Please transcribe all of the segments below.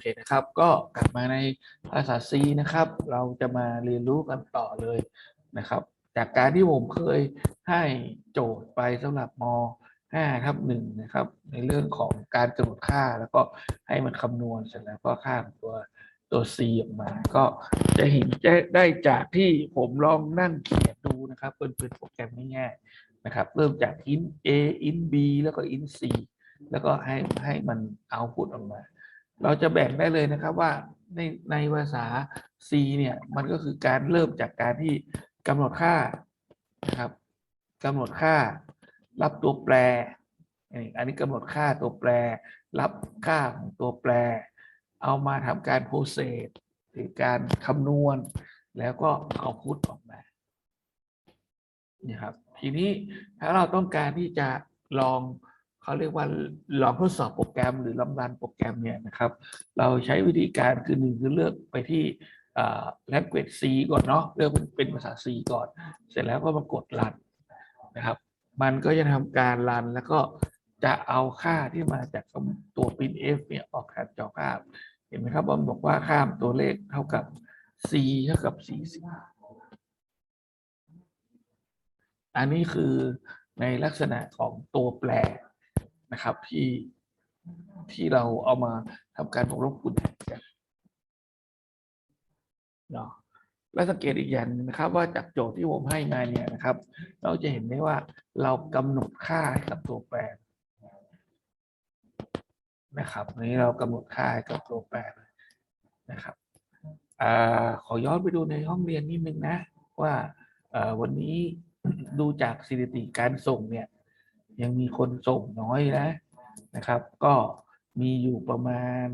เคนะครับ ก็กลับมาในภาษา C นะครับ เราจะมาเรียนรู้กันต่อเลยนะครับ จากการที่ผมเคยให้โจทย์ไปสำหรับม 5 ทับหนึ่งนะครับ ในเรื่องของการกำหนดค่าแล้วก็ให้มันคำนวณเสร็จแล้วก็ค่าตัวตัว C ออกมา ก็จะเห็นได้จากที่ผมลองนั่งเขียนดูนะครับเป็นเป็นโปรแกรมง่ายๆนะครับ เริ่มจาก int a int b แล้วก็ int c แล้วก็ให้ให้มันเอาพุตออกมา เราจะแบ่งได้เลยนะครับว่าในในภาษา C เนี่ยมันก็คือการเริ่มจากการที่กำหนดค่านะครับกำหนดค่า รับตัวแปร อันนี้กำหนดค่าตัวแปร รับค่าของตัวแปร เอามาทำการโปรเซสหรือการคำนวณ แล้วก็เอาพุตออกมานี่ครับทีนี้ถ้าเราต้องการที่จะลอง เขาเรียกว่าลองทดสอบโปรแกรม หรือลำรันโปรแกรมเนี่ยนะครับ เราใช้วิธีการคือหนึ่งคือเลือกไปที่ language C ก่อนเนาะเลือกเป็นเป็นภาษา C ก่อน เสร็จแล้วก็มากดรันนะครับ มันก็จะทำการรันแล้วก็จะเอาค่าที่มาจากตัว printf เนี่ยออกจากจอภาพ เห็นไหมครับบอมบอกว่าข้ามตัวเลขเท่ากับ c เท่ากับ40อันนี้คือในลักษณะของตัวแปร นะครับที่ที่เราเอามาทำการบวกลบคูณหารกันเนาะและสังเกตอีกอย่างนะครับ ว่าจากโจทย์ที่ผมให้มาเนี่ยนะครับ เราจะเห็นได้ว่าเรากำหนดค่าให้กับตัวแปรนะครับอันนี้เรากำหนดค่าให้กับตัวแปรนะครับอขอย้อนไปดูในห้องเรียนนิดนึงนะ ว่าวันนี้ดูจากสถิติการส่งเนี่ย ยังมีคนส่งน้อยนะนะครับ ก็มีอยู่ประมาณ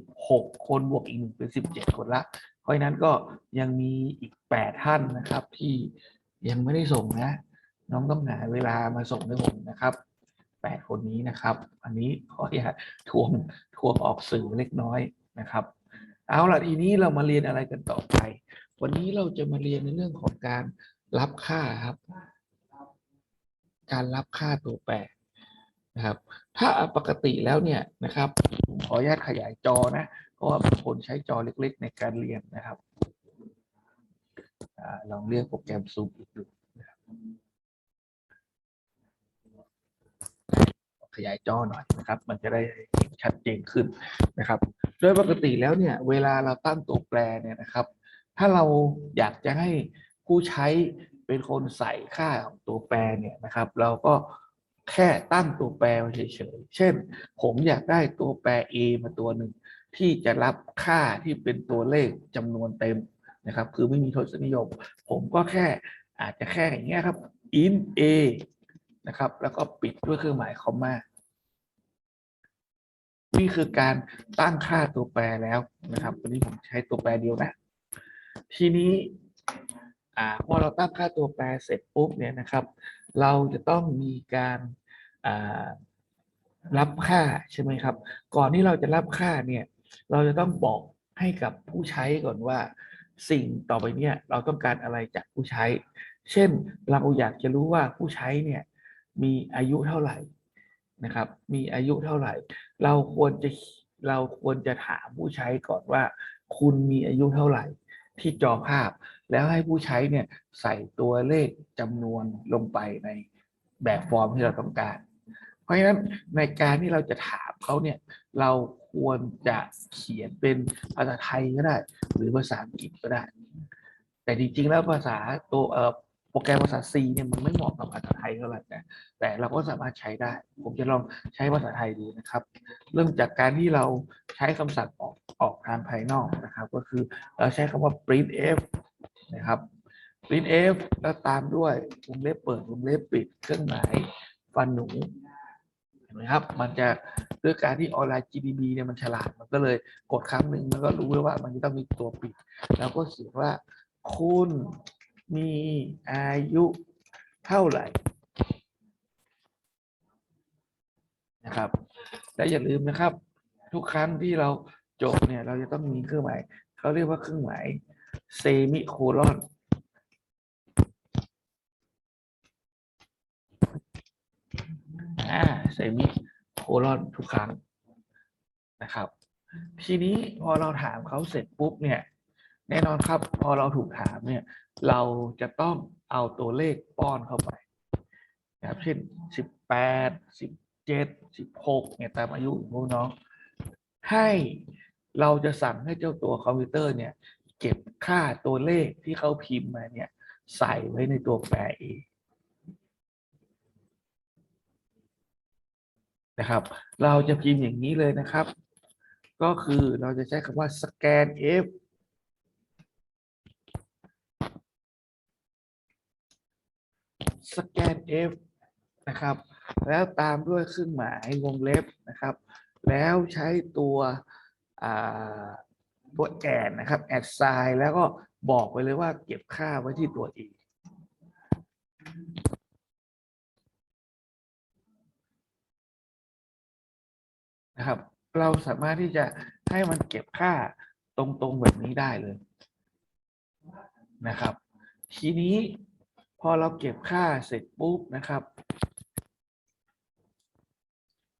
16 คนบวกอีกหนึ่งเป็น 17 คนละ เพราะนั้นก็ยังมีอีก 8 ท่านนะครับ ที่ยังไม่ได้ส่งนะ น้องต้องหาเวลามาส่งให้ผมนะครับ 8 คนนี้นะครับ อันนี้ขออย่าทวงทวงออกสื่อเล็กน้อยนะครับ เอาล่ะทีนี้เรามาเรียนอะไรกันต่อไป วันนี้เราจะมาเรียนในเรื่องของการรับค่าครับ การรับค่าตัวแปรนะครับ ถ้าปกติแล้วเนี่ยนะครับผมขออนุญาตขยายจอนะเพราะว่าบางคนใช้จอเล็กๆ ในการเรียนนะครับอลองเรียกโปรแกรมซูมอีกดูนะครับขยายจอหน่อยนะครับ มันจะได้ชัดเจนขึ้นนะครับ โดยปกติแล้วเนี่ย เวลาเราตั้งตัวแปรเนี่ยนะครับ ถ้าเราอยากจะให้ผู้ใช้ เป็นคนใส่ค่าของตัวแปรเนี่ยนะครับ เราก็แค่ตั้งตัวแปรเฉยๆ เช่น ผมอยากได้ตัวแปร a มาตัวหนึ่งที่จะรับค่าที่เป็นตัวเลขจำนวนเต็มนะครับ คือไม่มีทศนิยม ผมก็แค่อาจจะแค่อย่างเงี้ยครับ int a นะครับ แล้วก็ปิดด้วยเครื่องหมายคอมมานี่คือการตั้งค่าตัวแปรแล้วนะครับ วันนี้ผมใช้ตัวแปรเดียวนะ ทีนี้ อ่าพอเราตั้งค่าตัวแปรเสร็จปุ๊บเนี่ยนะครับ เราจะต้องมีการอ่ารับค่าใช่ไหมครับ ก่อนที่เราจะรับค่าเนี่ยเราจะต้องบอกให้กับผู้ใช้ก่อนว่า สิ่งต่อไปเนี่ยเราต้องการอะไรจากผู้ใช้ เช่นเราอยากจะรู้ว่าผู้ใช้เนี่ยมีอายุเท่าไหร่นะครับ มีอายุเท่าไหร่ เราควรจะเราควรจะถามผู้ใช้ก่อนว่า คุณมีอายุเท่าไหร่ ที่จอภาพ แล้วให้ผู้ใช้เนี่ยใส่ตัวเลขจำนวนลงไปในแบบฟอร์มที่เราต้องการ เพราะฉะนั้นในการที่เราจะถามเขาเนี่ยเราควรจะเขียนเป็นภาษาไทยก็ได้ หรือภาษาอังกฤษก็ได้ แต่จริงๆแล้วภาษาตัวเอ่อโปรแกรมภาษา C เนี่ยมันไม่เหมาะกับภาษาไทยเท่าไหร่นะแต่เราก็สามารถใช้ได้ ผมจะลองใช้ภาษาไทยดูนะครับ เริ่มจากการที่เราใช้คำสั่งออกออกทางภายนอกนะครับ ก็คือเราใช้คำว่า printf นะครับ printf แล้วตามด้วยวงเล็บเปิดวงเล็บปิด เครื่องหมายฟันหนูเห็นไหมครับ มันจะด้วยการที่ออนไลน์ GDB เนี่ยมันฉลาดมันก็เลยกดครั้งหนึ่งมันก็รู้แล้ว่ามันจะต้องมีตัวปิด แล้วก็เขียนว่า คุณมีอายุเท่าไหร่นะครับและอย่าลืมนะครับ ทุกครั้งที่เราจบเนี่ยเราจะต้องมีเครื่องหมายเขาเรียกว่าเครื่องหมาย เซมิโคลอนอ่าเซมิโคลอนทุกครั้งนะครับ ทีนี้พอเราถามเขาเสร็จปุ๊บเนี่ย แน่นอนครับ พอเราถูกถามเนี่ย เราจะต้องเอาตัวเลขป้อนเข้าไปนะครับเช่นสิบแปดสิบเจ็ดสิบหกเนี่ยตามอายุของน้องให้เราจะสั่งให้เจ้าตัวคอมพิวเตอร์เนี่ย เก็บค่าตัวเลขที่เขาพิมพ์มาเนี่ย ใส่ไว้ในตัวแปรเองนะครับ เราจะพิมพ์อย่างนี้เลยนะครับ ก็คือเราจะใช้คำว่าสแกน F สแกน F นะครับ แล้วตามด้วยเครื่องหมายวงเล็บนะครับ แล้วใช้ตัวอ่า ตัวแอนนะครับแอดไซน์แล้วก็บอกไปเลยว่าเก็บค่าไว้ที่ตัว e นะครับ เราสามารถที่จะให้มันเก็บค่าตรงๆแบบนี้ได้เลยนะครับ ทีนี้พอเราเก็บค่าเสร็จปุ๊บนะครับ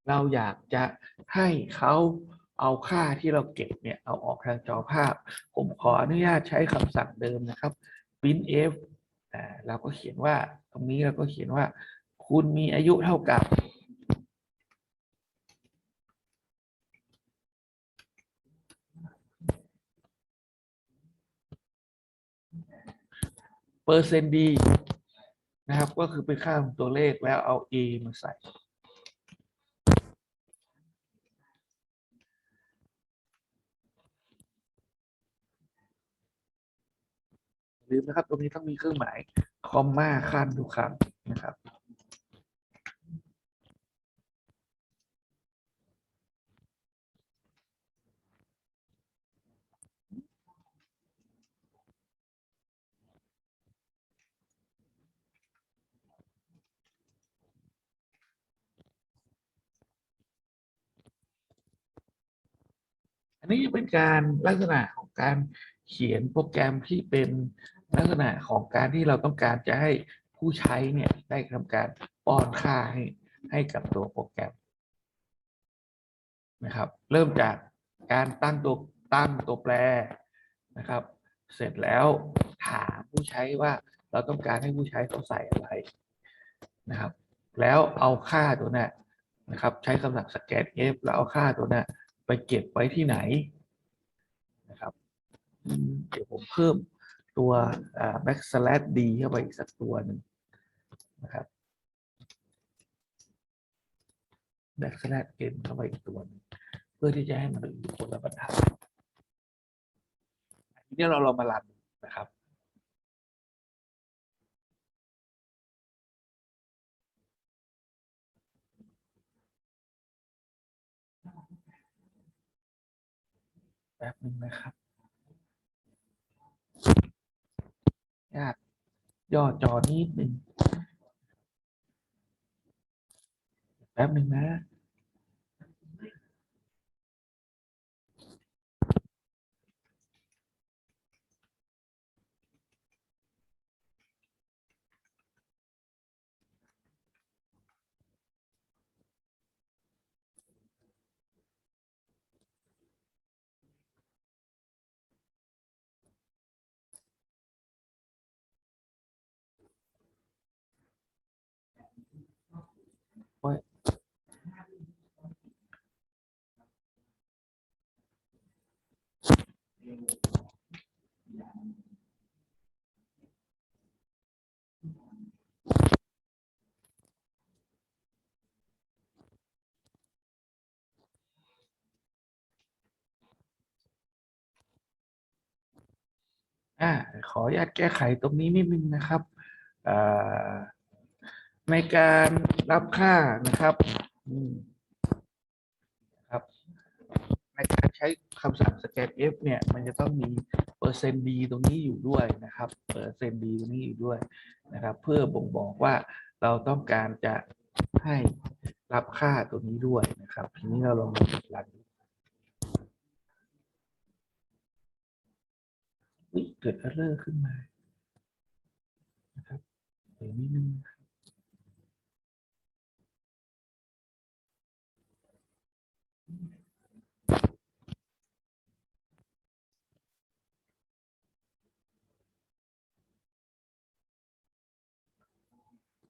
เราอยากจะให้เขา เอาค่าที่เราเก็บเนี่ยเอาออกทางจอภาพ ผมขออนุญาตใช้คำสั่งเดิมนะครับ printf อ่าเราก็เขียนว่าตรงนี้เราก็เขียนว่า คุณมีอายุเท่ากับ เปอร์เซนต์ดีนะครับ ก็คือเป็นค่าของตัวเลขแล้วเอา a มาใส่ อย่า ลืมนะครับ ตรงนี้ต้องมีเครื่องหมายคอมมาขั้นทุกครั้งนะครับอันนี้เป็นการลักษณะของการเขียนโปรแกรมที่เป็น ลักษณะของการที่เราต้องการจะให้ผู้ใช้เนี่ยได้ทำการป้อนค่าให้ให้กับตัวโปรแกรมนะครับ เริ่มจากการตั้งตัวตั้งตัวแปรนะครับ เสร็จแล้วถามผู้ใช้ว่าเราต้องการให้ผู้ใช้เขาใส่อะไรนะครับ แล้วเอาค่าตัวนั้นนะครับ ใช้คำสั่งสแกน F แล้วเอาค่าตัวนั้นไปเก็บไว้ที่ไหนนะครับเดี๋ยวผมเพิ่ม ตัว backslash d เข้าไปอีกสักตัวหนึ่งนะครับ backslash n เข้าไปอีกตัวหนึงเพื่อที่จะให้มันอยู่คนละบรรทัดทีนี้เราเรามารันนะครับแป๊บนึงนะครับ ญาติย่อจอนิดหนึ่งแป๊บหนึ่งนะ อ่าขออนุญาตแก้ไขตรงนี้นิดนึงนะครับ ในการรับค่านะครับครับ ในการใช้คำสั่งสแกน F เนี่ย มันจะต้องมีเปอร์เซ็นต์ดีตรงนี้อยู่ด้วยนะครับ เปอร์เซ็นต์ดีตรงนี้อยู่ด้วยนะครับ เพื่อบ่งบอกว่าเราต้องการจะให้รับค่าตัวนี้ด้วยนะครับ ทีนี้เราลองมารันดู เกิดเอร์เรอร์ขึ้นมานะครับเดี๋ยวนิดนึงค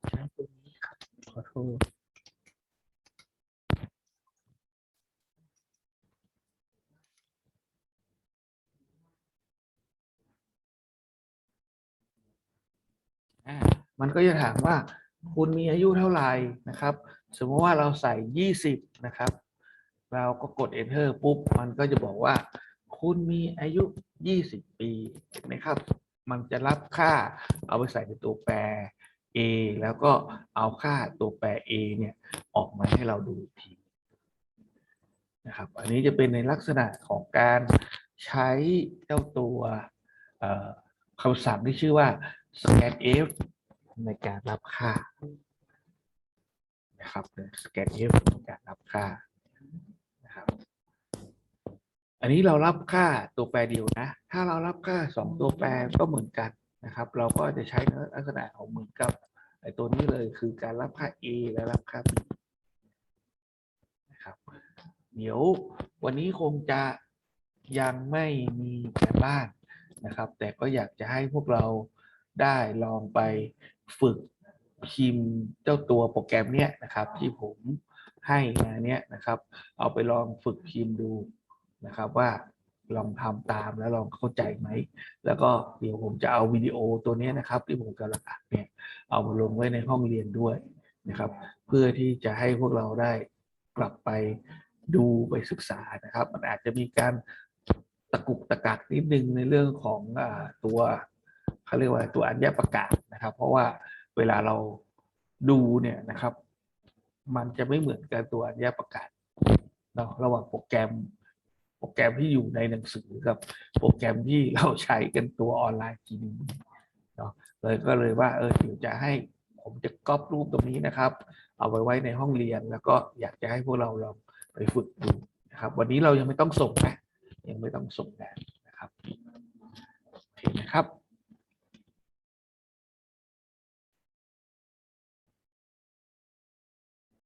ใช้ตรงนี้ครับขอโทษ มันก็จะถามว่าคุณมีอายุเท่าไหร่นะครับ สมมติว่าเราใส่ 20 นะครับ เราก็กด enter ปุ๊บ มันก็จะบอกว่า คุณมีอายุ 20 ปีนไหมครับ มันจะรับค่าเอาไปใส่ในตัวแปร a แล้วก็เอาค่าตัวแปร a เนี่ยออกมาให้เราดูทีนะครับ อันนี้จะเป็นในลักษณะของการใช้เจ้าตัวคำสั่งที่ชื่อว่า scanf ในการรับค่านะครับ scanf ในการรับค่านะครับ อันนี้เรารับค่าตัวแปรเดียวนะ ถ้าเรารับค่าสองตัวแปรก็เหมือนกันนะครับ เราก็จะใช้ลักษณะของเหมือนกับไอ้ตัวนี้เลยคือการรับค่า a และรับค่า b นะครับ เดี๋ยววันนี้คงจะยังไม่มีการบ้านนะครับ แต่ก็อยากจะให้พวกเราได้ลองไป ฝึกพิมพ์เจ้าตัวโปรแกรมเนี้ยนะครับ ที่ผมให้มาเนี้ยนะครับ เอาไปลองฝึกพิมพ์ดูนะครับว่าลองทำตามแล้วลองเข้าใจไหม แล้วก็เดี๋ยวผมจะเอาวิดีโอตัวเนี้ยนะครับ ที่ผมกำลังอัดเนี่ยเอามาลงไว้ในห้องเรียนด้วยนะครับ เพื่อที่จะให้พวกเราได้กลับไปดูไปศึกษานะครับ มันอาจจะมีการตะกุกตะกักนิดนึงในเรื่องของอตัว เขาเรียกว่าตัวอัญญประกาศนะครับ เพราะว่าเวลาเราดูเนี่ยนะครับ มันจะไม่เหมือนกับตัวอัญญประกาศเนาะระหว่างโปรแกรมโปรแกรมที่อยู่ในหนังสือกับโปรแกรมที่เราใช้กันตัวออนไลน์ทีนึงเนาะเลยก็เลยว่าเออเดี๋ยวจะให้ผมจะก๊อปรูปตรงนี้นะครับ เอาไว้ไว้ในห้องเรียนแล้วก็อยากจะให้พวกเราลองไปฝึกดูนะครับ วันนี้เรายังไม่ต้องส่งนะยังไม่ต้องส่งแบบนะครับโอเคนะครับ